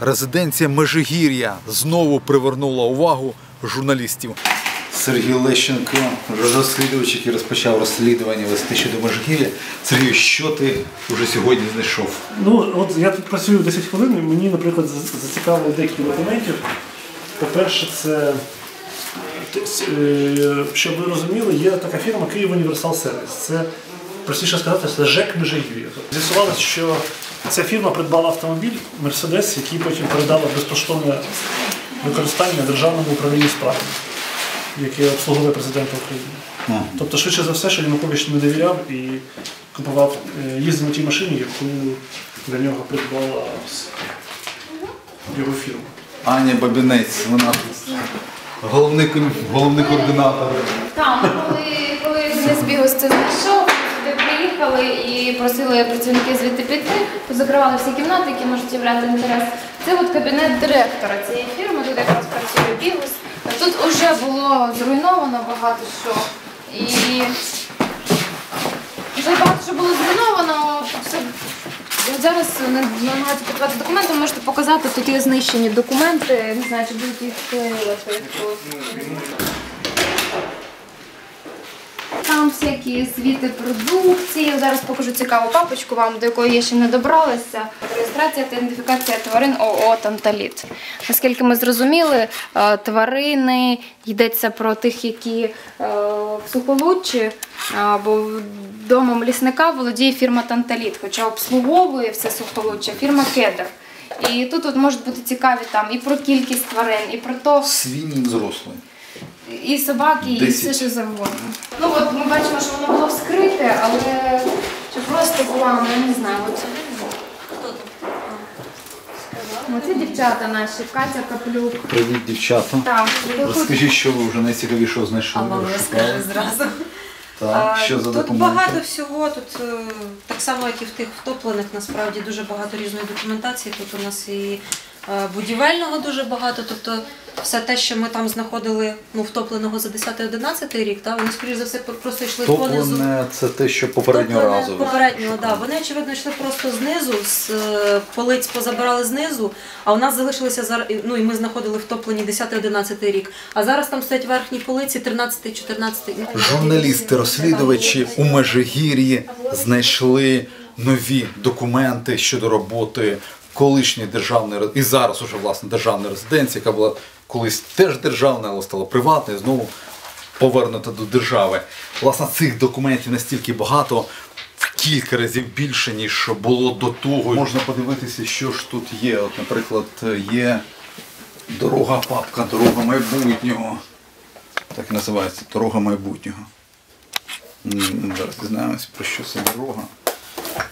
Резиденція Межигір'я знову привернула увагу журналістів. Сергій Лещенко, розслідувач, який розпочав розслідування вести щодо Межигір'я. Сергій, що ти вже сьогодні знайшов? Ну, от я тут працюю 10 хвилин, і мені, наприклад, за- зацікавило декілька документів. По-перше, це, е, щоб ви розуміли, є така фірма Київ Універсал Сервіс. Це, простіше сказати, це ЖЕК Межигір'я. З'ясувалося, що ця фірма придбала автомобіль Мерседес, який потім передала безкоштовне використання державному управлінню справами, яке обслуговує президента України. Тобто, швидше за все, що Янукович не довіряв і купував, е, їздив на тій машині, яку для нього придбала його фірма. Аня Бабінець, вона головний, головний координатор. Так, ми коли, коли Денис Бігус це знайшов, сюди приїхали і просили працівників звідти піти, позакривали всі кімнати, які можуть являти інтерес. Це от кабінет директора цієї фірми, тут якраз працює Бігус. Тут вже було зруйновано багато що. І вже багато що було зруйновано. Зараз намагаються підкладати документи, можете показати, тут є знищені документи, не знаю, чи будуть їх вклеювати. Там всякі звіти продукції. Зараз покажу цікаву папочку вам, до якої я ще не добралася. Реєстрація та ідентифікація тварин ООО Танталіт. Наскільки ми зрозуміли, е, тварини йдеться про тих, які е, в сухолуччі або домом лісника володіє фірма Танталіт, хоча обслуговує все сухолуччя фірма Кедр. І тут от можуть бути цікаві там і про кількість тварин, і про то, Свині взрослі. І собаки, і все, що завгодно. Ну от ми бачимо, що воно було вскрите, але чи просто була, ну я не знаю. От. Ну, Це дівчата наші, Катя Каплюк. Привіт, дівчата. Так, Розкажіть, що ви вже найцікавішого знайшли. А вам розкажу зразу. Так, що за тут документи? багато всього. Тут е, так само, як і в тих втоплених, насправді дуже багато різної документації. Тут у нас і е, будівельного дуже багато. Тобто все те, що ми там знаходили ну, втопленого за 10-11 рік, та, вони, скоріш за все, просто йшли понизу. Топлене це те, що попереднього Топлене разу. Попереднього, да. Вони, очевидно, йшли просто знизу, з е, полиць позабирали знизу, а у нас залишилися зараз, ну і ми знаходили втоплені 10-11 рік. А зараз там стоять верхні полиці 13-14. ну, Журналісти, розслідувачі у Межигір'ї знайшли нові документи щодо роботи колишньої державної ре- і зараз уже власне державної резиденції, яка була колись теж державна, але стала приватною, знову повернута до держави. Власне, цих документів настільки багато. В кілька разів більше, ніж було до того. Можна подивитися, що ж тут є. От, наприклад, є дорога папка, дорога майбутнього. Так і називається дорога майбутнього. Зараз дізнаємось, про що це дорога,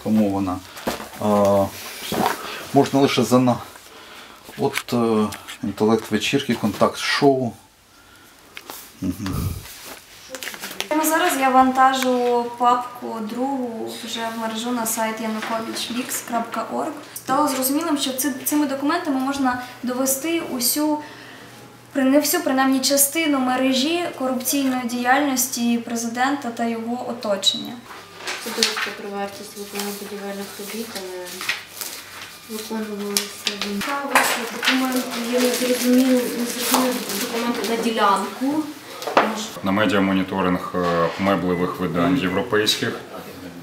кому вона. А, можна лише за. От е, інтелект вечірки, контакт шоу. Прямо зараз я вантажу папку другу вже в мережу на сайт yanukovichleaks.org. Стало зрозумілим, що цими документами можна довести усю, при- не всю, принаймні частину мережі корупційної діяльності президента та його оточення. Це довідка про вартість виконання будівельних робіт, але виконувалися він. Документи є незрозумілі, незрозумілі документи на ділянку. на медіамоніторинг е, меблевих видань європейських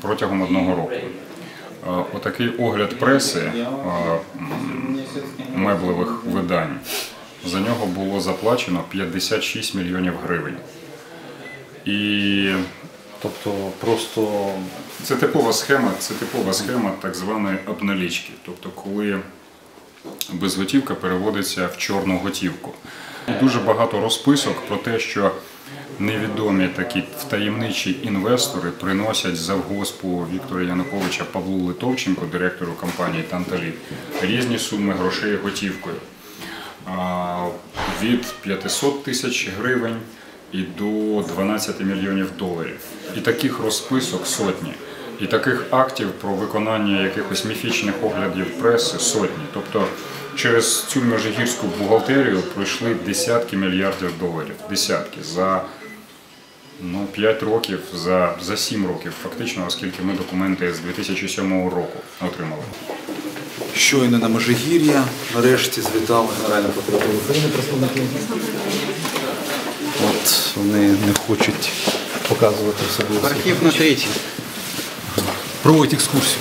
протягом одного року. Е, Отакий огляд преси е, меблевих видань. За нього було заплачено 56 мільйонів гривень. І Тобто просто це типова схема, це типова схема так званої обналічки. Тобто, коли безготівка переводиться в чорну готівку. Дуже багато розписок про те, що невідомі такі втаємничі інвестори приносять завгоспу Віктора Януковича Павлу Литовченко, директору компанії Танталіт, різні суми грошей готівкою. Від 500 тисяч гривень і до 12 мільйонів доларів. І таких розписок сотні. І таких актів про виконання якихось міфічних оглядів преси сотні. Тобто через цю межигірську бухгалтерію пройшли десятки мільярдів доларів. Десятки за ну, 5 років, за, за 7 років, фактично, оскільки ми документи з 2007 року отримали. щойно на Межигір'я. Нарешті звітала Генеральна прокуратура України представники. От вони не хочуть показувати особливо. Архів на третій. Проводять екскурсію.